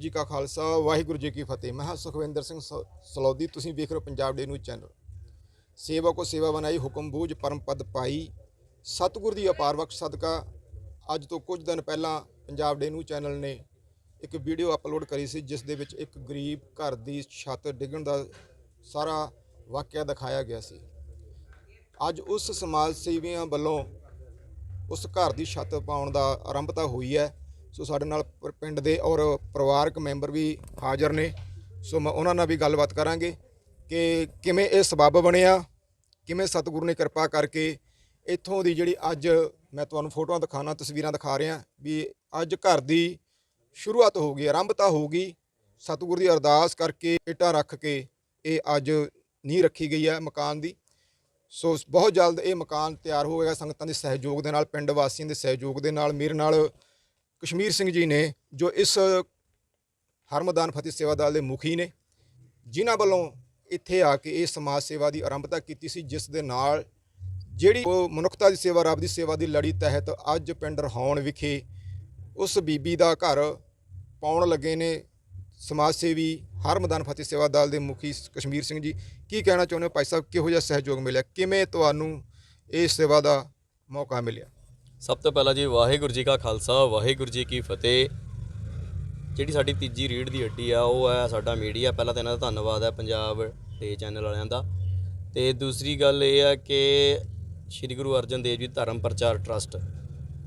ਜੀ ਕਾ ਖਾਲਸਾ, ਵਾਹਿਗੁਰੂ ਜੀ ਕੀ ਫਤਿਹ। ਮੈਂ ਹਾਂ ਸੁਖਵਿੰਦਰ ਸਿੰਘ ਸ- ਸਲੌਦੀ। ਤੁਸੀਂ ਵੇਖ ਰਹੇ ਹੋ ਪੰਜਾਬ ਡੇ ਨਿਊਜ਼ ਚੈਨਲ ਸੇਵਾ ਕੋ ਸੇਵਾ ਬਣਾਈ, ਹੁਕਮ ਬੂਝ, ਪਰਮ ਪਦ ਪਾਈ। ਸਤਿਗੁਰ ਦੀ ਅਪਾਰ ਬਖਸ਼, ਸਦਕਾ। ਅੱਜ ਤੋਂ ਕੁਝ ਦਿਨ ਪਹਿਲਾਂ ਪੰਜਾਬ ਡੇ ਨਿਊਜ਼ ਚੈਨਲ ਨੇ ਇੱਕ ਵੀਡੀਓ ਅਪਲੋਡ ਕਰੀ ਸੀ, ਜਿਸ ਦੇ ਵਿੱਚ ਇੱਕ ਗਰੀਬ ਘਰ ਦੀ ਛੱਤ ਡਿੱਗਣ ਦਾ ਸਾਰਾ ਵਾਕਿਆ ਦਿਖਾਇਆ ਗਿਆ ਸੀ। ਅੱਜ ਉਸ ਸਮਾਜ ਸੇਵੀਆਂ ਵੱਲੋਂ ਉਸ ਘਰ ਦੀ ਛੱਤ ਪਾਉਣ ਦਾ ਆਰੰਭਤਾ ਹੋਈ ਹੈ। ਸੋ ਸਾਡੇ ਨਾਲ ਪ- ਪਿੰਡ ਦੇ ਔਰ ਪਰਿਵਾਰਕ ਮੈਂਬਰ ਵੀ ਹਾਜ਼ਰ ਨੇ। ਸੋ ਮੈਂ ਉਹਨਾਂ ਨਾਲ ਵੀ ਗੱਲਬਾਤ ਕਰਾਂਗੇ ਕਿ ਕਿਵੇਂ ਇਹ ਸਬੱਬ ਬਣਿਆ, ਕਿਵੇਂ ਸਤਿਗੁਰੂ ਨੇ ਕਿਰਪਾ ਕਰਕੇ ਇੱਥੋਂ ਦੀ ਜਿਹੜੀ ਅੱਜ ਮੈਂ ਤੁਹਾਨੂੰ ਫੋਟੋਆਂ ਦਿਖਾਣਾ ਤਸਵੀਰਾਂ ਦਿਖਾ ਰਿਹਾ, ਵੀ ਅੱਜ ਘਰ ਦੀ ਸ਼ੁਰੂਆਤ ਹੋ ਗਈ ਆਰੰਭਤਾ ਹੋ ਗਈ। ਸਤਿਗੁਰੂ ਦੀ ਅਰਦਾਸ ਕਰਕੇ ਇੱਟਾਂ ਰੱਖ ਕੇ ਇਹ ਅੱਜ ਨੀਂਹ ਰੱਖੀ ਗਈ ਹੈ ਮਕਾਨ ਦੀ। ਸੋ ਬਹੁਤ ਜਲਦ ਇਹ ਮਕਾਨ ਤਿਆਰ ਹੋਵੇਗਾ ਸੰਗਤਾਂ ਦੇ ਸਹਿਯੋਗ ਦੇ ਨਾਲ, ਪਿੰਡ ਵਾਸੀਆਂ ਦੇ ਸਹਿਯੋਗ ਦੇ ਨਾਲ, ਮੇਰੇ ਨਾਲ ਕਸ਼ਮੀਰ ਸਿੰਘ ਜੀ ਨੇ, ਜੋ ਇਸ ਹਰਮਦਾਨ ਫਤਿਹ ਸੇਵਾ ਦਲ ਦੇ ਮੁਖੀ ਨੇ, ਜਿਨ੍ਹਾਂ ਵੱਲੋਂ ਇੱਥੇ ਆ ਕੇ ਇਹ ਸਮਾਜ ਸੇਵਾ ਦੀ ਆਰੰਭਤਾ ਕੀਤੀ ਸੀ, ਜਿਸ ਦੇ ਨਾਲ ਜਿਹੜੀ ਉਹ ਮਨੁੱਖਤਾ ਦੀ ਸੇਵਾ, ਰੱਬ ਦੀ ਸੇਵਾ ਦੀ ਲੜੀ ਤਹਿਤ ਅੱਜ ਪਿੰਡ ਰਹਾਉਣ ਵਿਖੇ ਉਸ ਬੀਬੀ ਦਾ ਘਰ ਪਾਉਣ ਲੱਗੇ ਨੇ ਸਮਾਜ ਸੇਵੀ ਹਰਮਦਾਨ ਫਤਿਹ ਸੇਵਾ ਦਲ ਦੇ ਮੁਖੀ ਕਸ਼ਮੀਰ ਸਿੰਘ ਜੀ। ਕੀ ਕਹਿਣਾ ਚਾਹੁੰਦੇ ਹੋ? ਭਾਈ ਸਾਹਿਬ, ਕਿਹੋ ਜਿਹਾ ਸਹਿਯੋਗ ਮਿਲਿਆ? ਕਿਵੇਂ ਤੁਹਾਨੂੰ ਇਸ ਸੇਵਾ ਦਾ ਮੌਕਾ ਮਿਲਿਆ? ਸਭ ਤੋਂ ਪਹਿਲਾਂ ਜੀ ਵਾਹਿਗੁਰੂ ਜੀ ਕਾ ਖਾਲਸਾ, ਵਾਹਿਗੁਰੂ ਜੀ ਕੀ ਫਤਿਹ। ਜਿਹੜੀ ਸਾਡੀ ਤੀਜੀ ਰੀੜ ਦੀ ਹੱਡੀ ਆ, ਉਹ ਹੈ ਸਾਡਾ ਮੀਡੀਆ। ਪਹਿਲਾਂ ਤਾਂ ਇਹਨਾਂ ਦਾ ਧੰਨਵਾਦ ਹੈ ਪੰਜਾਬ ਡੇ ਚੈਨਲ ਵਾਲਿਆਂ ਦਾ। ਤੇ ਦੂਸਰੀ ਗੱਲ ਇਹ ਹੈ ਕਿ ਸ੍ਰੀ ਗੁਰੂ ਅਰਜਨ ਦੇਵ ਜੀ ਧਰਮ ਪ੍ਰਚਾਰ ਟਰਸਟ,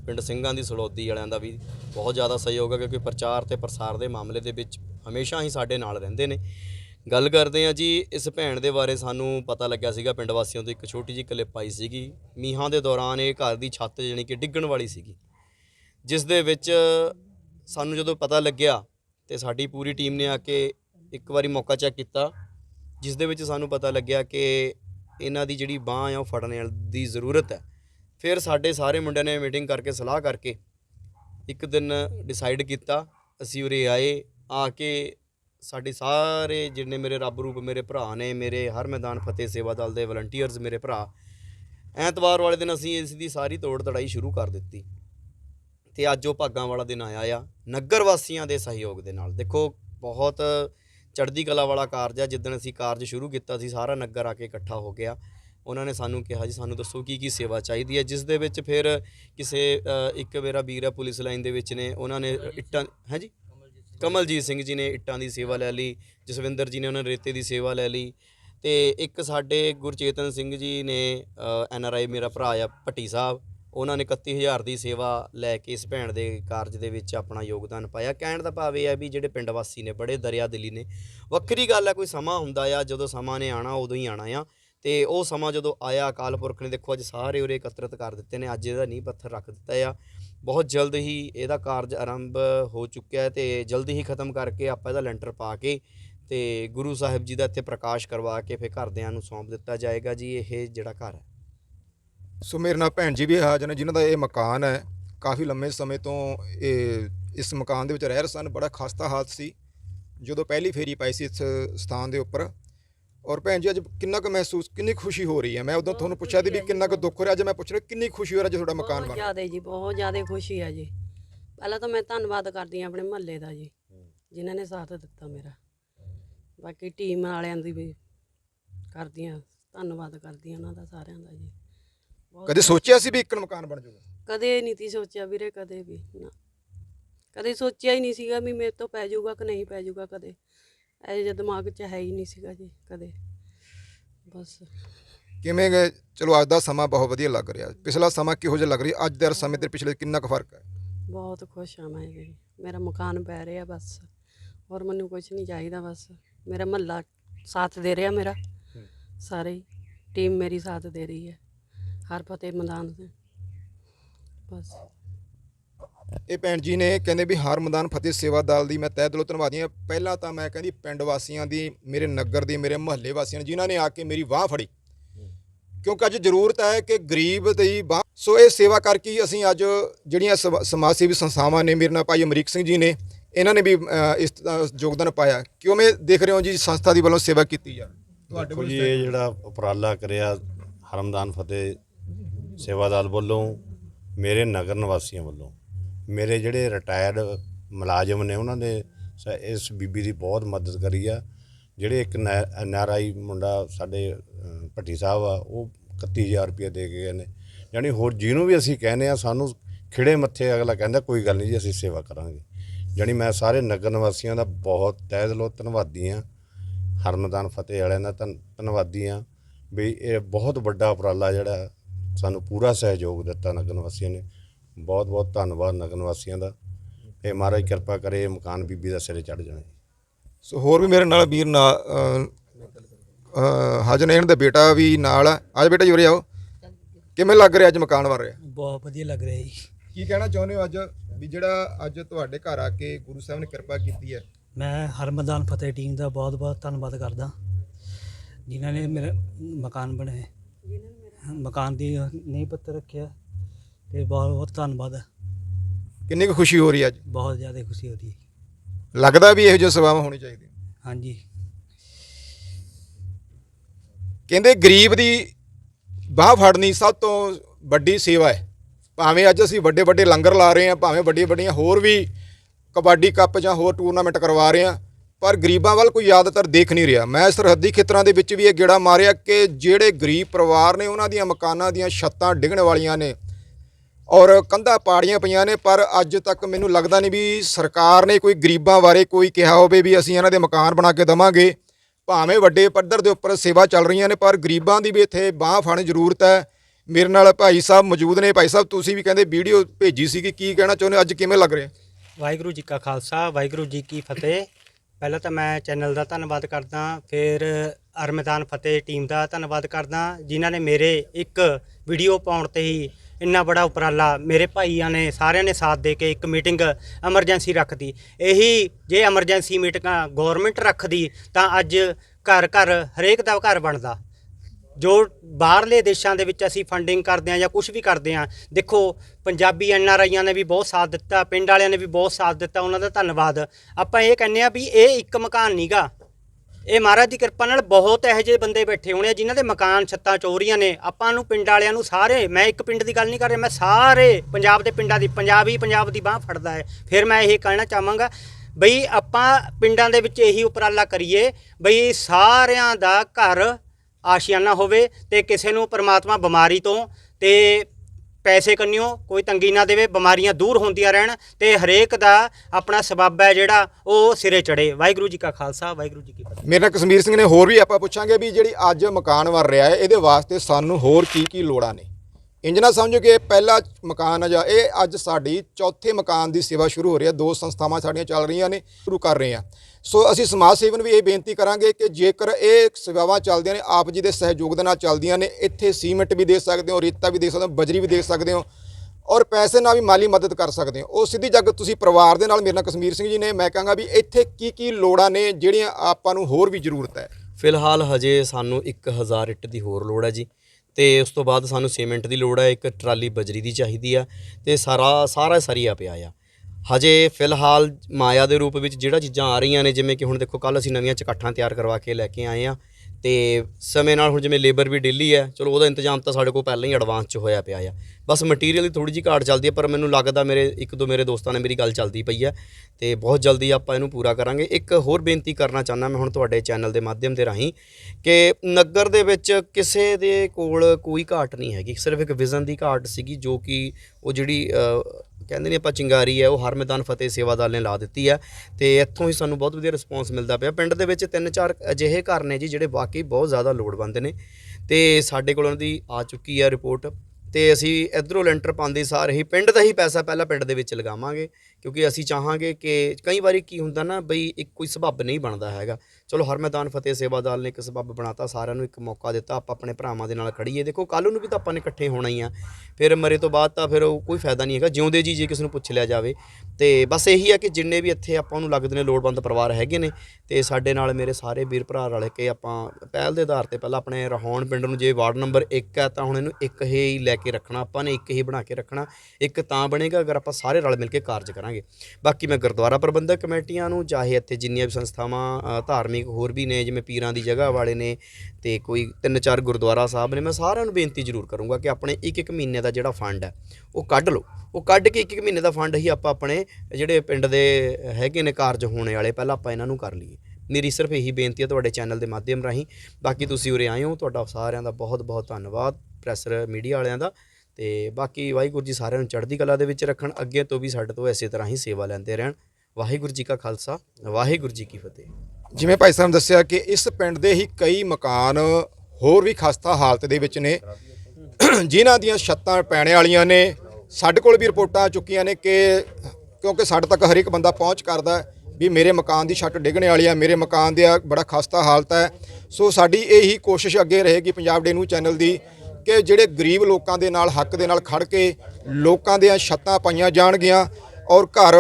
ਪਿੰਡ ਸਿੰਘਾਂ ਦੀ ਸਲੌਦੀ ਵਾਲਿਆਂ ਦਾ ਵੀ ਬਹੁਤ ਜ਼ਿਆਦਾ ਸਹਿਯੋਗ ਹੈ, ਕਿਉਂਕਿ ਪ੍ਰਚਾਰ ਤੇ ਪ੍ਰਸਾਰ ਦੇ ਮਾਮਲੇ ਦੇ ਵਿੱਚ ਹਮੇਸ਼ਾ ਹੀ ਸਾਡੇ ਨਾਲ ਰਹਿੰਦੇ ਨੇ। ਗੱਲ ਕਰਦੇ ਆ ਜੀ, ਇਸ ਭੈਣ ਦੇ ਬਾਰੇ ਸਾਨੂੰ ਪਤਾ ਲੱਗਿਆ ਸੀਗਾ, ਪਿੰਡ ਵਾਸੀਆਂ ਤੋਂ ਇੱਕ ਛੋਟੀ ਜਿਹੀ ਕਲਿੱਪ ਆਈ ਸੀਗੀ। ਮੀਂਹਾਂ ਦੇ ਦੌਰਾਨ ਇਹ ਘਰ ਦੀ ਛੱਤ ਜਾਣੀ ਕਿ ਡਿੱਗਣ ਵਾਲੀ ਸੀਗੀ। ਜਿਸ ਦੇ ਵਿੱਚ ਸਾਨੂੰ ਜਦੋਂ ਪਤਾ ਲੱਗਿਆ ਤੇ ਸਾਡੀ ਪੂਰੀ ਟੀਮ ਨੇ ਆ ਕੇ ਇੱਕ ਵਾਰੀ ਮੌਕਾ ਚੈੱਕ ਕੀਤਾ, ਜਿਸ ਦੇ ਵਿੱਚ ਸਾਨੂੰ ਪਤਾ ਲੱਗਿਆ ਕਿ ਇਹਨਾਂ ਦੀ ਜਿਹੜੀ ਬਾਹ ਆ ਉਹ ਫੜਨ ਵਾਲ- ਦੀ ਜ਼ਰੂਰਤ ਹੈ। ਫਿਰ ਸਾਡੇ ਸਾਰੇ ਮੁੰਡਿਆਂ ਨੇ ਮੀਟਿੰਗ ਕਰਕੇ ਸਲਾਹ ਕਰਕੇ ਇੱਕ ਦਿਨ ਡਿਸਾਈਡ ਕੀਤਾ, ਅਸੀਂ ਉਰੇ ਆਏ, ਆ ਕੇ ਸਾਡੇ ਸਾਰੇ ਜਿੰਨੇ ਮੇਰੇ ਰੱਬ ਰੂਪ ਮੇਰੇ ਭਰਾ ਨੇ, ਮੇਰੇ ਹਰ ਮੈਦਾਨ ਫਤਿਹ ਸੇਵਾ ਦਲ ਦੇ ਵਲੰਟੀਅਰਸ ਮੇਰੇ ਭਰਾ, ਐਤਵਾਰ ਵਾਲੇ ਦਿਨ ਅਸੀਂ ਇਸ ਦੀ ਸਾਰੀ ਤੋੜ ਤੜਾਈ ਸ਼ੁਰੂ ਕਰ ਦਿੱਤੀ। ਤੇ ਅੱਜ ਉਹ ਭਾਗਾਂ ਵਾਲਾ ਦਿਨ ਆਇਆ ਆ, ਨਗਰ ਵਾਸੀਆਂ ਦੇ ਸਹਿਯੋਗ ਦੇ ਨਾਲ। ਦੇਖੋ, ਬਹੁਤ ਚੜ੍ਹਦੀ ਕਲਾ ਵਾਲਾ ਕਾਰਜ ਆ, ਜਿੱਦਣ ਅਸੀਂ ਕਾਰਜ ਸ਼ੁਰੂ ਕੀਤਾ ਸੀ, ਸਾਰਾ ਨਗਰ ਆ ਕੇ ਇਕੱਠਾ ਹੋ ਗਿਆ। ਉਹਨਾਂ ਨੇ ਸਾਨੂੰ ਕਿਹਾ ਜੀ, ਸਾਨੂੰ ਦੱਸੋ ਕੀ ਕੀ ਸੇਵਾ ਚਾਹੀਦੀ ਹੈ, ਜਿਸ ਦੇ ਵਿੱਚ ਫਿਰ ਕਿਸੇ ਇੱਕ ਮੇਰਾ ਵੀਰ ਹੈ ਪੁਲਿਸ ਲਾਈਨ ਦੇ ਵਿੱਚ ਨੇ, ਉਹਨਾਂ ਨੇ ਇੱਟਾਂ, ਹੈ ਜੀ? ਕਮਲਜੀਤ ਸਿੰਘ ਜੀ ਨੇ ਇੱਟਾਂ ਦੀ ਸੇਵਾ ਲੈ ਲਈ, ਜਸਵਿੰਦਰ ਜੀ ਨੇ ਉਹਨਾਂ ਨੇ ਰੇਤੇ ਦੀ ਸੇਵਾ ਲੈ ਲਈ ਤੇ ਇੱਕ ਸਾਡੇ ਗੁਰਚੇਤਨ ਸਿੰਘ ਜੀ ਨੇ ਐਨ ਆਰ ਆਈ ਮੇਰਾ ਭਰਾ ਆ, ਭੱਟੀ ਸਾਹਿਬ, ਉਹਨਾਂ ਨੇ 31000 ਦੀ ਸੇਵਾ ਲੈ ਕੇ ਇਸ ਭੈਣ ਦੇ ਕਾਰਜ ਦੇ ਵਿੱਚ ਆਪਣਾ ਯੋਗਦਾਨ ਪਾਇਆ। ਕਹਿਣ ਦਾ ਭਾਵ ਇਹ ਹੈ ਵੀ ਜਿਹੜੇ ਪਿੰਡ ਵਾਸੀ ਨੇ, ਬੜੇ ਦਰਿਆ ਦਿਲੀ ਨੇ, ਵੱਖਰੀ ਗੱਲ ਹੈ ਕੋਈ ਸਮਾਂ ਹੁੰਦਾ ਆ, ਜਦੋਂ ਸਮਾਂ ਨੇ ਆਣਾ ਉਦੋਂ ਹੀ ਆਣਾ ਆ ਤੇ ਉਹ ਸਮਾਂ ਜਦੋਂ ਆਇਆ, ਅਕਾਲ ਪੁਰਖ ਨੇ ਦੇਖੋ ਅੱਜ ਸਾਰੇ ਉਰੇ ਇਕੱਤਰਿਤ ਕਰ ਦਿੱਤੇ ਨੇ, ਅੱਜ ਇਹਦਾ ਨੀਂਹ ਪੱਥਰ ਰੱਖ ਦਿੱਤਾ ਆ। ਬਹੁਤ ਜਲਦ ਹੀ ਇਹਦਾ ਕਾਰਜ ਆਰੰਭ ਹੋ ਚੁੱਕਿਆ ਹੈ ਤੇ ਜਲਦੀ ਹੀ ਖਤਮ ਕਰਕੇ ਆਪਾਂ ਇਹਦਾ ਲੈਂਟਰ ਪਾ ਕੇ ਤੇ ਗੁਰੂ ਸਾਹਿਬ ਜੀ ਦਾ ਇੱਥੇ ਪ੍ਰਕਾਸ਼ ਕਰਵਾ ਕੇ ਫਿਰ ਘਰਦਿਆਂ ਨੂੰ ਸੌਂਪ ਦਿੱਤਾ ਜਾਏਗਾ ਜੀ, ਇਹ ਜਿਹੜਾ ਘਰ ਹੈ। ਸੋ ਮੇਰੇ ਨਾਲ ਭੈਣ ਜੀ ਵੀ ਹਾਜ਼ਰ ਨੇ ਜਿਨ੍ਹਾਂ ਦਾ ਇਹ ਮਕਾਨ ਹੈ। ਕਾਫੀ ਲੰਮੇ ਸਮੇਂ ਤੋਂ ਇਹ ਇਸ ਮਕਾਨ ਦੇ ਵਿੱਚ ਰਹਿ ਰਹੇ ਸਨ। ਬੜਾ ਖਸਤਾ ਹਾਲਤ ਸੀ ਜਦੋਂ ਪਹਿਲੀ ਫੇਰੀ ਪਾਈ ਸੀ ਇਸ ਸਥਾਨ ਦੇ ਉੱਪਰ। ਔਰ ਭੈਣ ਜੀ ਅੱਜ ਕਿੰਨਾ ਕੁ ਮਹਿਸੂਸ ਕਿੰਨੀ ਖੁਸ਼ੀ ਹੋ ਰਹੀ ਹੈ। ਮੈਂ ਉਦੋਂ ਤੁਹਾਨੂੰ ਪੁੱਛਿਆ ਸੀ ਵੀ ਕਿੰਨਾ ਕੁ ਦੁੱਖ ਹੋ ਰਿਹਾ। ਅੱਜ ਮੈਂ ਪੁੱਛ ਰਿਹਾ ਕਿੰਨੀ ਖੁਸ਼ੀ ਹੋ ਰਹੀ ਹੈ ਤੁਹਾਡਾ ਮਕਾਨ ਬਹੁਤ ਬਣ ਜ਼ਿਆਦਾ ਜੀ ਬਹੁਤ ਜ਼ਿਆਦਾ ਖੁਸ਼ੀ ਆ ਜੀ। ਪਹਿਲਾਂ ਤਾਂ ਮੈਂ ਧੰਨਵਾਦ ਕਰਦੀ ਹਾਂ ਆਪਣੇ ਮਹੱਲੇ ਦਾ ਜੀ ਜਿਨ੍ਹਾਂ ਨੇ ਸਾਥ ਦਿੱਤਾ ਮੇਰਾ। ਬਾਕੀ ਟੀਮ ਵਾਲਿਆਂ ਦੀ ਵੀ ਕਰਦੀ ਹਾਂ ਧੰਨਵਾਦ ਕਰਦੀ ਹਾਂ ਉਹਨਾਂ ਦਾ ਸਾਰਿਆਂ ਦਾ ਜੀ। ਬਹੁਤ- ਕਦੇ ਸੋਚਿਆ ਸੀ ਵੀ ਇੱਕ ਮਕਾਨ ਬਣ ਜਾਊਗਾ? ਕਦੇ ਨਹੀਂ ਤੀ ਸੋਚਿਆ ਵੀਰੇ ਕਦੇ ਵੀ ਨਾ। ਕਦੇ ਸੋਚਿਆ ਹੀ ਨਹੀਂ ਸੀਗਾ ਵੀ ਮੇਰੇ ਤੋਂ ਪੈ ਜਾਊਗਾ ਕਿ ਨਹੀਂ ਪੈ ਜਾਊਗਾ ਕਦੇ। ਇਹ ਜਿਹਾ ਦਿਮਾਗ 'ਚ ਹੈ ਹੀ ਨਹੀਂ ਸੀਗਾ ਜੀ ਕਦੇ। ਬਸ। ਕਿਵੇਂ ਗਏ? ਚਲੋ ਅੱਜ ਦਾ ਸਮਾਂ ਬਹੁਤ ਵਧੀਆ ਲੱਗ ਰਿਹਾ। ਪਿਛਲਾ ਸਮਾਂ ਕਿਹੋ ਜਿਹਾ ਲੱਗ ਰਿਹਾ? ਅੱਜ ਦੇ ਸਮੇਂ ਤੇ ਪਿਛਲੇ ਕਿੰਨਾ ਕੁ ਫ਼ਰਕ ਹੈ? ਬਹੁਤ ਖੁਸ਼ ਹਾਂ ਮੈਂ ਜੀ। ਮੇਰਾ ਮਕਾਨ ਪੈ ਰਿਹਾ ਬਸ। ਹੋਰ ਮੈਨੂੰ ਕੁਝ ਨਹੀਂ ਚਾਹੀਦਾ ਬਸ। ਮੇਰਾ ਮਹੱਲਾ ਸਾਥ ਦੇ ਰਿਹਾ ਮੇਰਾ। ਸਾਰੇ ਟੀਮ ਮੇਰੀ ਸਾਥ ਦੇ ਰਹੀ ਹੈ। ਹਰ ਫਤਿਹ ਮੈਦਾਨ ਤੇ। ਬਸ। ਇਹ ਭੈਣ ਜੀ ਨੇ ਕਹਿੰਦੇ ਵੀ ਹਰ ਮੈਦਾਨ ਫਤਿਹ ਸੇਵਾ ਦਲ ਦੀ ਮੈਂ ਤਹਿ ਦਿਲੋਂ ਧੰਨਵਾਦੀ ਹਾਂ। ਪਹਿਲਾਂ ਤਾਂ ਮੈਂ ਕਹਿੰਦੀ ਪਿੰਡ ਵਾਸੀਆਂ ਦੀ ਮੇਰੇ ਨਗਰ ਦੀ ਮੇਰੇ ਮੁਹੱਲੇ ਵਾਸੀਆਂ ਦੀ ਜਿਨ੍ਹਾਂ ਨੇ ਆ ਕੇ ਮੇਰੀ ਬਾਹ ਫੜੀ। ਕਿਉਂਕਿ ਅੱਜ ਜ਼ਰੂਰਤ ਹੈ ਕਿ ਗਰੀਬ ਦੀ ਬਾਹ ਸੋ ਇਹ ਸੇਵਾ ਕਰਕੇ ਹੀ ਅਸੀਂ ਅੱਜ ਜਿਹੜੀਆਂ ਸਮ- ਸਮਾਜ ਸੇਵੀ ਸੰਸਥਾਵਾਂ ਨੇ ਮੇਰੇ ਨਾਲ ਭਾਈ ਅਮਰੀਕ ਸਿੰਘ ਜੀ ਨੇ ਇਹਨਾਂ ਨੇ ਵੀ ਅ, ਇਸ ਦਾ ਯੋਗਦਾਨ ਪਾਇਆ। ਕਿਵੇਂ ਦੇਖ ਰਹੇ ਹੋ ਜੀ ਸੰਸਥਾ ਦੀ ਵੱਲੋਂ ਸੇਵਾ ਕੀਤੀ ਜਾ ਤੁਹਾਡੇ ਦੇਖੋ ਕੋਲ ਜੀ ਇਹ ਜਿਹੜਾ ਉਪਰਾਲਾ ਕਰਿਆ ਹਰਮਦਾਨ ਫਤਿਹ ਸੇਵਾ ਦਲ ਵੱਲੋਂ ਮੇਰੇ ਨਗਰ ਨਿਵਾਸੀਆਂ ਵੱਲੋਂ। ਮੇਰੇ ਜਿਹੜੇ ਰਿਟਾਇਰਡ ਮੁਲਾਜ਼ਮ ਨੇ ਉਹਨਾਂ ਨੇ ਸ- ਇਸ ਬੀਬੀ ਦੀ ਬਹੁਤ ਮਦਦ ਕਰੀ ਆ। ਜਿਹੜੇ ਇੱਕ ਐਨ ਆਈ ਮੁੰਡਾ ਸਾਡੇ ਭੱਟੀ ਸਾਹਿਬ ਆ, ਉਹ 31000 ਰੁਪਏ ਦੇ ਕੇ ਗਏ ਨੇ। ਯਾਨੀ ਹੋਰ ਜਿਹਨੂੰ ਵੀ ਅਸੀਂ ਕਹਿੰਦੇ ਆ, ਸਾਨੂੰ ਖਿੜੇ ਮੱਥੇ ਅਗਲਾ ਕਹਿੰਦਾ, ਕੋਈ ਗੱਲ ਨਹੀਂ ਜੀ, ਅਸੀਂ ਸੇਵਾ ਕਰਾਂਗੇ। ਯਾਨੀ ਮੈਂ ਸਾਰੇ ਨਗਰ ਨਿਵਾਸੀਆਂ ਦਾ ਬਹੁਤ ਤਹਿ ਦਿਲੋਂ ਧੰਨਵਾਦੀ ਆ। ਹਰਮਦਾਨ ਫਤਿਹ ਵਾਲਿਆਂ ਦਾ ਧੰਨਵਾਦੀ ਆ। ਵੀ ਇਹ ਬਹੁਤ ਵੱਡਾ ਉਪਰਾਲਾ ਜਿਹੜਾ ਸਾਨੂੰ ਪੂਰਾ ਸਹਿਯੋਗ ਦਿੱਤਾ ਨਗਰ ਨਿਵਾਸੀਆਂ ਨੇ। ਬਹੁਤ ਬਹੁਤ ਧੰਨਵਾਦ ਨਗਰ ਨਿਵਾਸੀਆਂ ਦਾ। ਇਹ ਮਹਾਰਾਜ ਕਿਰਪਾ ਕਰੇ ਮਕਾਨ ਬੀਬੀ ਦਾ ਸਿਰੇ ਚੜ ਜਾਣਾ। ਜੀ ਸੋ ਹੋਰ ਵੀ ਮੇਰੇ ਨਾਲ ਵੀਰ ਨਾਲ ਹਜਨੈਨ ਦਾ ਬੇਟਾ ਵੀ ਨਾਲ ਆ। ਅੱਜ ਬੇਟਾ ਜੀ ਉਰੇ ਆਓ। ਕਿਵੇਂ ਲੱਗ ਰਿਹਾ ਅੱਜ ਮਕਾਨ ਬਣ ਰਿਹਾ ਬਹੁਤ ਵਧੀਆ ਲੱਗ ਰਿਹਾ ਜੀ। ਕੀ ਕਹਿਣਾ ਚਾਹੁੰਦੇ ਹੋ ਅੱਜ ਵੀ ਜਿਹੜਾ ਅੱਜ ਤੁਹਾਡੇ ਘਰ ਆ ਕੇ ਗੁਰੂ ਸਾਹਿਬ ਨੇ ਕਿਰਪਾ ਕੀਤੀ ਹੈ? ਮੈਂ ਹਰਮਦਾਨ ਫਤਿਹ ਟੀਮ ਦਾ ਬਹੁਤ ਬਹੁਤ ਧੰਨਵਾਦ ਕਰਦਾ। ਜਿਨ੍ਹਾਂ ਨੇ ਮੇਰੇ ਮਕਾਨ ਬਣਾਏ ਮਕਾਨ ਦੀ ਨੀਂਹ ਪੱਥਰ ਰੱਖਿਆ। ਤੇ ਬਹੁਤ ਬਹੁਤ ਧੰਨਵਾਦ। ਕਿੰਨੀ ਕੁ ਖੁਸ਼ੀ ਹੋ ਰਹੀ ਹੈ ਅੱਜ? ਬਹੁਤ ਜ਼ਿਆਦਾ ਖੁਸ਼ੀ ਹੋ ਰਹੀ ਹੈ। ਲੱਗਦਾ ਵੀ ਇਹੋ ਜਿਹੀ ਸੇਵਾਵਾਂ ਹੋਣੀ ਚਾਹੀਦੀਆਂ। ਹਾਂਜੀ। ਕਹਿੰਦੇ ਗਰੀਬ ਦੀ ਬਾਹ ਫੜਨੀ ਸਭ ਤੋਂ ਵੱਡੀ ਸੇਵਾ ਹੈ। ਭਾਵੇਂ ਅੱਜ ਅਸੀਂ ਵੱਡੇ ਵੱਡੇ ਲੰਗਰ ਲਾ ਰਹੇ ਹਾਂ ਭਾਵੇਂ ਵੱਡੀਆਂ ਵੱਡੀਆਂ ਹੋਰ ਵੀ ਕਬੱਡੀ ਕੱਪ ਜਾਂ ਹੋਰ ਟੂਰਨਾਮੈਂਟ ਕਰਵਾ ਰਹੇ ਹਾਂ ਪਰ ਗਰੀਬਾਂ ਵੱਲ ਕੋਈ ਜ਼ਿਆਦਾਤਰ ਦੇਖ ਨਹੀਂ ਰਿਹਾ। ਮੈਂ ਸਰਹੱਦੀ ਖੇਤਰਾਂ ਦੇ ਵਿੱਚ ਵੀ ਇਹ ਗੇੜਾ ਮਾਰਿਆ ਕਿ ਜਿਹੜੇ ਗਰੀਬ ਪਰਿਵਾਰ ਨੇ ਉਹਨਾਂ ਦੀਆਂ ਮਕਾਨਾਂ ਦੀਆਂ ਛੱਤਾਂ ਡਿੱਗਣ ਵਾਲੀਆਂ ਨੇ ਔਰ ਕੰਧਾਂ ਪਾੜੀਆਂ ਪਈਆਂ ਨੇ, ਪਰ ਅੱਜ ਤੱਕ ਮੈਨੂੰ ਲੱਗਦਾ ਨਹੀਂ ਵੀ ਸਰਕਾਰ ਨੇ ਕੋਈ ਗਰੀਬਾਂ ਬਾਰੇ ਕੋਈ ਕਿਹਾ ਹੋਵੇ ਵੀ ਅਸੀਂ ਇਹਨਾਂ ਦੇ ਮਕਾਨ ਬਣਾ ਕੇ ਦਵਾਂਗੇ। ਭਾਵੇਂ ਵੱਡੇ ਪੱਧਰ ਦੇ ਉੱਪਰ ਸੇਵਾ ਚੱਲ ਰਹੀਆਂ ਨੇ, ਪਰ ਗਰੀਬਾਂ ਦੀ ਵੀ ਇੱਥੇ ਬਾਹ ਫੜਨ ਜ਼ਰੂਰਤ ਹੈ। ਮੇਰੇ ਨਾਲ ਭਾਈ ਸਾਹਿਬ ਮੌਜੂਦ ਨੇ। ਭਾਈ ਸਾਹਿਬ, ਤੁਸੀਂ ਵੀ ਕਹਿੰਦੇ ਵੀਡੀਓ ਭੇਜੀ ਸੀ ਕਿ ਕੀ ਕਹਿਣਾ ਚਾਹੁੰਦੇ ਹੋ? ਅੱਜ ਕਿਵੇਂ ਲੱਗ ਰਿਹਾ? ਵਾਹਿਗੁਰੂ ਜੀ ਕਾ ਖਾਲਸਾ, ਵਾਹਿਗੁਰੂ ਜੀ ਕੀ ਫਤਿਹ। ਪਹਿਲਾਂ ਤਾਂ ਮੈਂ ਚੈਨਲ ਦਾ ਧੰਨਵਾਦ ਕਰਦਾ, ਫਿਰ ਅਰਮਦਾਨ ਫਤਿਹ ਟੀਮ ਦਾ ਧੰਨਵਾਦ ਕਰਦਾ, ਜਿਨ੍ਹਾਂ ਨੇ ਮੇਰੇ ਇੱਕ ਵੀਡੀਓ ਪਾਉਣ ਤੇ ਹੀ ਇੰਨਾ ਬੜਾ ਉਪਰਾਲਾ ਮੇਰੇ ਭਾਈਆਂ ਨੇ, ਸਾਰਿਆਂ ਨੇ ਸਾਥ ਦੇ ਕੇ ਇੱਕ ਮੀਟਿੰਗ ਐਮਰਜੈਂਸੀ ਰੱਖਦੀ ਇਹੀ ਜੇ ਐਮਰਜੈਂਸੀ ਮੀਟਿੰਗਾਂ ਗਵਰਨਮੈਂਟ ਰੱਖਦੀ, ਤਾਂ ਅੱਜ ਘਰ ਘਰ, ਹਰੇਕ ਦਾ ਘਰ ਬਣਦਾ। ਜੋ ਬਾਹਰਲੇ ਦੇਸ਼ਾਂ ਦੇ ਵਿੱਚ ਅਸੀਂ ਫੰਡਿੰਗ ਕਰਦੇ ਆ ਜਾਂ ਕੁਝ ਵੀ ਕਰਦੇ ਆ ਦੇਖੋ, ਪੰਜਾਬੀ ਐਨ ਆਰ ਆਈਆਂ ਨੇ ਵੀ ਬਹੁਤ ਸਾਥ ਦਿੱਤਾ, ਪਿੰਡ ਵਾਲਿਆਂ ਨੇ ਵੀ ਬਹੁਤ ਸਾਥ ਦਿੱਤਾ, ਉਹਨਾਂ ਦਾ ਧੰਨਵਾਦ। ਆਪਾਂ ਇਹ ਕਹਿੰਦੇ ਆ ਵੀ ਇਹ ਇੱਕ ਮਕਾਨ ਨਹੀਂਗਾ ਇਹ ਮਹਾਰਾਜ ਦੀ ਕਿਰਪਾ ਨਾਲ ਬਹੁਤ ਇਹੋ ਜਿਹੇ ਬੰਦੇ ਬੈਠੇ ਹੋਣੇ ਆ ਜਿਨ੍ਹਾਂ ਦੇ ਮਕਾਨ, ਛੱਤਾਂ ਚੋਰੀਆਂ ਨੇ। ਆਪਾਂ ਨੂੰ ਪਿੰਡ ਵਾਲਿਆਂ ਨੂੰ ਸਾਰੇ, ਮੈਂ ਇੱਕ ਪਿੰਡ ਦੀ ਗੱਲ ਨਹੀਂ ਕਰ ਰਿਹਾ, ਮੈਂ ਸਾਰੇ ਪੰਜਾਬ ਦੇ ਪਿੰਡਾਂ ਦੀ, ਪੰਜਾਬੀ ਪੰਜਾਬ ਦੀ ਬਾਹ ਫੜਦਾ ਹੈ। ਫਿਰ ਮੈਂ ਇਹ ਕਹਿਣਾ ਚਾਹਾਂਗਾ ਬਈ ਆਪਾਂ ਪਿੰਡਾਂ ਦੇ ਵਿੱਚ ਇਹੀ ਉਪਰਾਲਾ ਕਰੀਏ ਬਈ ਸਾਰਿਆਂ ਦਾ ਘਰ ਆਸ਼ੀਆਨਾ ਹੋਵੇ ਤੇ ਕਿਸੇ ਨੂੰ ਪਰਮਾਤਮਾ ਬਿਮਾਰੀ ਤੋਂ ਤੇ ਪੈਸੇ ਕੰਨਿਓ, ਕੋਈ ਤੰਗੀ ਨਾ ਦੇਵੇ, ਬਿਮਾਰੀਆਂ ਦੂਰ ਹੁੰਦੀਆਂ ਰਹਿਣ ਤੇ ਹਰੇਕ ਦਾ ਆਪਣਾ ਸਬੱਬ ਹੈ ਜਿਹੜਾ ਉਹ ਸਿਰੇ ਚੜੇ ਵਾਹਿਗੁਰੂ ਜੀ ਕਾ ਖਾਲਸਾ, ਵਾਹਿਗੁਰੂ ਜੀ ਕੀ ਫਤਿਹ। ਮੇਰੇ ਨਾਲ ਕਸ਼ਮੀਰ ਸਿੰਘ ਨੇ ਹੋਰ ਵੀ ਆਪਾਂ ਪੁੱਛਾਂਗੇ ਵੀ ਜਿਹੜੀ ਅੱਜ ਮਕਾਨ ਬਣ ਰਿਹਾ ਹੈ, ਇਹਦੇ ਵਾਸਤੇ ਸਾਨੂੰ ਹੋਰ ਕੀ ਕੀ ਲੋੜਾਂ ਨੇ? ਇੰਜ ਨਾ ਸਮਝੋ ਕਿ ਇਹ ਪਹਿਲਾ ਮਕਾਨ ਹੈ ਜਾਂ ਇਹ ਅੱਜ ਸਾਡੀ ਚੌਥੇ ਮਕਾਨ ਦੀ ਸੇਵਾ ਸ਼ੁਰੂ ਹੋ ਰਹੀ ਹੈ ਦੋ ਸੰਸਥਾਵਾਂ ਸਾਡੀਆਂ ਚੱਲ ਰਹੀਆਂ ਨੇ, ਸ਼ੁਰੂ ਕਰ ਰਹੇ ਹਾਂ ਸੋ ਅਸੀਂ ਸਮਾਜ ਸੇਵੀ ਨੂੰ ਵੀ ਇਹ ਬੇਨਤੀ ਕਰਾਂਗੇ ਕਿ ਜੇਕਰ ਇਹ ਸੇਵਾਵਾਂ ਚੱਲਦੀਆਂ ਨੇ, ਆਪ ਜੀ ਦੇ ਸਹਿਯੋਗ ਦੇ ਨਾਲ ਚੱਲਦੀਆਂ ਨੇ, ਇੱਥੇ ਸੀਮੈਂਟ ਵੀ ਦੇ ਸਕਦੇ ਹੋ, ਰੇਤਾ ਵੀ ਦੇ ਸਕਦੇ ਹੋ, ਬਜਰੀ ਵੀ ਦੇ ਸਕਦੇ ਹੋ ਔਰ ਪੈਸੇ ਨਾਲ ਵੀ ਮਾਲੀ ਮਦਦ ਕਰ ਸਕਦੇ ਹੋ। ਉਹ ਸਿੱਧੀ ਜੱਗ ਤੁਸੀਂ ਪਰਿਵਾਰ ਦੇ ਨਾਲ, ਮੇਰੇ ਨਾਲ ਕਸ਼ਮੀਰ ਸਿੰਘ ਜੀ ਨੇ, ਮੈਂ ਕਹਾਂਗਾ ਵੀ ਇੱਥੇ ਕੀ ਕੀ ਲੋੜਾਂ ਨੇ, ਜਿਹੜੀਆਂ ਆਪਾਂ ਨੂੰ ਹੋਰ ਵੀ ਜ਼ਰੂਰਤ ਹੈ। ਫਿਲਹਾਲ ਹਜੇ ਸਾਨੂੰ 1000 ਇੱਟ ਦੀ ਹੋਰ ਲੋੜ ਹੈ ਜੀ। ਤੇ ਉਸ ਤੋਂ ਬਾਅਦ ਸਾਨੂੰ ਸੀਮੈਂਟ ਦੀ ਲੋੜ ਹੈ, ਇੱਕ ਟਰਾਲੀ ਬਜਰੀ ਦੀ ਚਾਹੀਦੀ ਆ ਤੇ ਸਾਰਾ ਸਾਰਾ ਸਰੀਆ ਪਿਆ ਆ। ਹਜੇ ਫਿਲਹਾਲ ਮਾਇਆ ਦੇ ਰੂਪ ਵਿੱਚ ਜਿਹੜਾ ਚੀਜ਼ਾਂ ਆ ਰਹੀਆਂ ਨੇ, ਜਿਵੇਂ ਕਿ ਹੁਣ ਦੇਖੋ ਕੱਲ ਅਸੀਂ ਨਵੀਆਂ ਚਕਾਠਾਂ ਤਿਆਰ ਕਰਵਾ ਕੇ ਲੈ ਕੇ ਆਏ ਆ। ਤੇ ਸਮੇਂ ਨਾਲ ਹੁਣ ਜਿਵੇਂ ਲੇਬਰ ਵੀ ਡੇਲੀ ਹੈ, ਚਲੋ ਉਹਦਾ ਇੰਤਜ਼ਾਮ ਤਾਂ ਸਾਡੇ ਕੋਲ ਪਹਿਲਾਂ ਹੀ ਐਡਵਾਂਸ 'ਚ ਹੋਇਆ ਪਿਆ ਆ। ਬਸ ਮਟੀਰੀਅਲ ਦੀ ਥੋੜੀ ਜਿਹੀ ਘਾਟ ਚੱਲਦੀ ਹੈ, ਪਰ ਮੈਨੂੰ ਲੱਗਦਾ ਮੇਰੇ ਇੱਕ ਦੋ ਮੇਰੇ ਦੋਸਤਾਂ ਨੇ ਮੇਰੀ ਗੱਲ ਚੱਲਦੀ ਪਈ ਹੈ ਤੇ ਬਹੁਤ ਜਲਦੀ ਆਪਾਂ ਇਹਨੂੰ ਪੂਰਾ ਕਰਾਂਗੇ। ਇੱਕ ਹੋਰ ਬੇਨਤੀ ਕਰਨਾ ਚਾਹੁੰਦਾ ਮੈਂ ਹੁਣ ਤੁਹਾਡੇ ਚੈਨਲ ਦੇ ਮਾਧਿਅਮ ਦੇ ਰਾਹੀਂ ਕਿ ਨਗਰ ਦੇ ਵਿੱਚ ਕਿਸੇ ਦੇ ਕੋਲ ਕੋਈ ਘਾਟ ਨਹੀਂ ਹੈਗੀ। ਸਿਰਫ ਇੱਕ ਵਿਜ਼ਨ ਦੀ ਘਾਟ ਸੀਗੀ, ਜੋ ਕਿ ਉਹ ਜਿਹੜੀ ਕਹਿੰਦੇ ਨੇ ਆਪਾਂ ਚਿੰਗਾਰੀ ਹੈ, ਉਹ ਹਰ ਮੈਦਾਨ ਫਤਿਹ ਸੇਵਾਦਾਰ ਨੇ ਲਾ ਦਿੱਤੀ ਹੈ ਤੇ ਇੱਥੋਂ ਹੀ ਸਾਨੂੰ ਬਹੁਤ ਵਧੀਆ ਰਿਸਪੌਂਸ ਮਿਲਦਾ ਪਿਆ। ਪਿੰਡ ਦੇ ਵਿੱਚ ਤਿੰਨ ਚਾਰ ਅਜਿਹੇ ਘਰ ਨੇ ਜੀ ਜਿਹੜੇ ਵਾਕਈ ਬਹੁਤ ਜ਼ਿਆਦਾ ਲੋੜਵੰਦ ਨੇ ਤੇ ਸਾਡੇ ਕੋਲ ਉਹਨਾਂ ਦੀ ਆ ਚੁੱਕੀ ਹੈ ਰਿਪੋਰਟ ਤੇ ਅਸੀਂ ਇਧਰੋਂ ਲੈਂਟਰ ਪਾਉਂਦੇ ਸਾਰ ਹੀ ਪਿੰਡ ਦਾ ਹੀ ਪੈਸਾ ਪਹਿਲਾਂ ਪਿੰਡ ਦੇ ਵਿੱਚ ਲਗਾਵਾਂਗੇ। ਕਿਉਂਕਿ ਅਸੀਂ ਚਾਹਾਂਗੇ ਕਿ ਕਈ ਵਾਰੀ ਕੀ ਹੁੰਦਾ ਨਾ ਬਈ ਇੱਕ ਕੋਈ ਸਬੱਬ ਨਹੀਂ ਬਣਦਾ ਹੈਗਾ। ਚਲੋ ਹਰ ਮੈਦਾਨ ਫਤਿਹ ਸੇਵਾਦਾਰ ਨੇ ਇੱਕ ਸਬੱਬ ਬਣਾਤਾ, ਸਾਰਿਆਂ ਨੂੰ ਇੱਕ ਮੌਕਾ ਦਿੱਤਾ, ਆਪਾਂ ਆਪਣੇ ਭਰਾਵਾਂ ਦੇ ਨਾਲ ਖੜੀਏ ਦੇਖੋ ਕੱਲ ਨੂੰ ਵੀ ਤਾਂ ਆਪਾਂ ਨੇ ਇਕੱਠੇ ਹੋਣਾ ਹੀ ਆ। ਫਿਰ ਮਰੇ ਤੋਂ ਬਾਅਦ ਤਾਂ ਫਿਰ ਉਹ ਕੋਈ ਫਾਇਦਾ ਨਹੀਂ ਹੈਗਾ, ਜਿਉਂਦੇ ਜੀ ਜੇ ਕਿਸੇ ਨੂੰ ਪੁੱਛ ਲਿਆ ਜਾਵੇ। ਤੇ ਬਸ ਇਹੀ ਆ ਕਿ ਜਿੰਨੇ ਵੀ ਇੱਥੇ ਆਪਾਂ ਨੂੰ ਲੱਗਦੇ ਨੇ ਲੋੜਵੰਦ ਪਰਿਵਾਰ ਹੈਗੇ ਨੇ, ਤੇ ਸਾਡੇ ਨਾਲ ਮੇਰੇ ਸਾਰੇ ਵੀਰ ਭਰਾ ਰਲ ਕੇ ਆਪਾਂ ਪਹਿਲ ਦੇ ਆਧਾਰ ਤੇ ਪਹਿਲਾਂ ਆਪਣੇ ਰਹਾਉਣ ਪਿੰਡ ਨੂੰ ਜੇ ਵਾਰਡ ਨੰਬਰ 1 ਹੈ ਤਾਂ ਹੁਣ ਇਹਨੂੰ ਇੱਕ ਹੀ ਲੈ ਕੇ ਰੱਖਣਾ, ਆਪਾਂ ਨੇ ਇੱਕ ਹੀ ਬਣਾ ਕੇ ਰੱਖਣਾ, ਇੱਕ ਤਾਂ ਬਣੇਗਾ ਅਗਰ ਆਪਾਂ ਸਾਰੇ ਰਲ ਮਿਲ ਕੇ ਕਾਰਜ ਕਰਾਂਗੇ। ਕਰਾਂਗੇ। ਬਾਕੀ ਮੈਂ ਗੁਰਦੁਆਰਾ ਪ੍ਰਬੰਧਕ ਕਮੇਟੀਆਂ ਨੂੰ, ਚਾਹੇ ਇੱਥੇ ਜਿੰਨੀਆਂ ਵੀ ਸੰਸਥਾਵਾਂ ਧਾਰਮਿਕ ਹੋਰ ਵੀ ਨੇ, ਜਿਵੇਂ ਪੀਰਾਂ ਦੀ ਜਗ੍ਹਾ ਵਾਲੇ ਨੇ ਤੇ ਕੋਈ ਤਿੰਨ ਚਾਰ ਗੁਰਦੁਆਰਾ ਸਾਹਿਬ ਨੇ, ਮੈਂ ਸਾਰਿਆਂ ਨੂੰ ਬੇਨਤੀ ਜ਼ਰੂਰ ਕਰੂੰਗਾ ਕਿ ਆਪਣੇ ਇੱਕ ਇੱਕ ਮਹੀਨੇ ਦਾ ਜਿਹੜਾ ਫੰਡ ਹੈ, ਉਹ ਕੱਢ ਲਓ। ਉਹ ਕੱਢ ਕੇ ਇੱਕ ਇੱਕ ਮਹੀਨੇ ਦਾ ਫੰਡ ਹੀ ਆਪਾਂ ਆਪਣੇ ਜਿਹੜੇ ਪਿੰਡ ਦੇ ਹੈਗੇ ਨੇ ਕਾਰਜ ਹੋਣੇ ਵਾਲੇ, ਪਹਿਲਾਂ ਆਪਾਂ ਇਹਨਾਂ ਨੂੰ ਕਰ ਲਈਏ। ਮੇਰੀ ਸਿਰਫ ਇਹੀ ਬੇਨਤੀ ਹੈ ਤੁਹਾਡੇ ਚੈਨਲ ਦੇ ਮਾਧਿਅਮ ਰਾਹੀਂ। ਬਾਕੀ ਤੁਸੀਂ ਉਰੇ ਆਏ ਹੋ, ਤੁਹਾਡਾ ਸਾਰਿਆਂ ਦਾ ਬਹੁਤ ਬਹੁਤ ਧੰਨਵਾਦ, ਪ੍ਰੈਸ ਮੀਡੀਆ ਵਾਲਿਆਂ ਦਾ। ਤੇ ਬਾਕੀ ਵਾਹਿਗੁਰੂ ਜੀ ਸਾਰਿਆਂ ਨੂੰ ਚੜ੍ਹਦੀ ਕਲਾ ਦੇ ਵਿੱਚ ਰੱਖਣ, ਅੱਗੇ ਤੋਂ ਵੀ ਸਾਡੇ ਤੋਂ ਇਸੇ ਤਰ੍ਹਾਂ ਹੀ ਸੇਵਾ ਲੈਂਦੇ ਰਹਿਣ। ਵਾਹਿਗੁਰੂ ਜੀ ਕਾ ਖਾਲਸਾ, ਵਾਹਿਗੁਰੂ ਜੀ ਕੀ ਫਤਿਹ। ਜਿਵੇਂ ਭਾਈ ਸਾਹਿਬ ਦੱਸਿਆ ਕਿ ਇਸ ਪਿੰਡ ਦੇ ਹੀ ਕਈ ਮਕਾਨ ਹੋਰ ਵੀ ਖਸਤਾ ਹਾਲਤ ਦੇ ਵਿੱਚ ਨੇ। ਜਿਨ੍ਹਾਂ ਦੀਆਂ ਛੱਤਾਂ ਪੈਣੇ ਵਾਲੀਆਂ ਨੇ। ਸਾਡੇ ਕੋਲ ਵੀ ਰਿਪੋਰਟਾਂ ਆ ਚੁੱਕੀਆਂ ਨੇ ਕਿ ਕਿਉਂਕਿ ਸਾਡੇ ਤੱਕ ਹਰ ਇੱਕ ਬੰਦਾ ਪਹੁੰਚ ਕਰਦਾ ਵੀ ਮੇਰੇ ਮਕਾਨ ਦੀ ਛੱਤ ਡਿੱਗਣੇ ਵਾਲੀ ਆ ਮੇਰੇ ਮਕਾਨ ਦੀ ਬੜਾ ਖਸਤਾ ਹਾਲਤ ਹੈ। ਸੋ ਸਾਡੀ ਇਹੀ ਕੋਸ਼ਿਸ਼ ਅੱਗੇ ਰਹੇਗੀ ਪੰਜਾਬ ਡੇ ਨਿਊਜ਼ ਚੈਨਲ ਦੀ ਕਿ ਜਿਹੜੇ ਗਰੀਬ ਲੋਕਾਂ ਦੇ ਨਾਲ, ਹੱਕ ਦੇ ਨਾਲ ਖੜ ਕੇ ਲੋਕਾਂ ਦੀਆਂ ਛੱਤਾਂ ਪਾਈਆਂ ਜਾਣਗੀਆਂ ਔਰ ਘਰ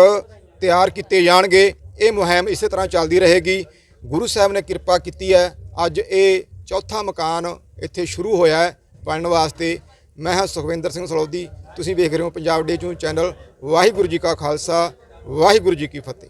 ਤਿਆਰ ਕੀਤੇ ਜਾਣਗੇ, ਇਹ ਮੁਹਿੰਮ ਇਸੇ ਤਰ੍ਹਾਂ ਚੱਲਦੀ ਰਹੇਗੀ। ਗੁਰੂ ਸਾਹਿਬ ਨੇ ਕਿਰਪਾ ਕੀਤੀ ਹੈ, ਅੱਜ ਇਹ ਚੌਥਾ ਮਕਾਨ ਇੱਥੇ ਸ਼ੁਰੂ ਹੋਇਆ ਹੈ ਬਣਨ ਵਾਸਤੇ। ਮੈਂ ਹਾਂ ਸੁਖਵਿੰਦਰ ਸਿੰਘ ਸਲੌਦੀ, ਤੁਸੀਂ ਵੇਖ ਰਹੇ ਹੋ ਪੰਜਾਬ ਡੇ ਚੈਨਲ। ਵਾਹਿਗੁਰੂ ਜੀ ਕਾ ਖਾਲਸਾ, ਵਾਹਿਗੁਰੂ ਜੀ ਕੀ ਫਤਿਹ।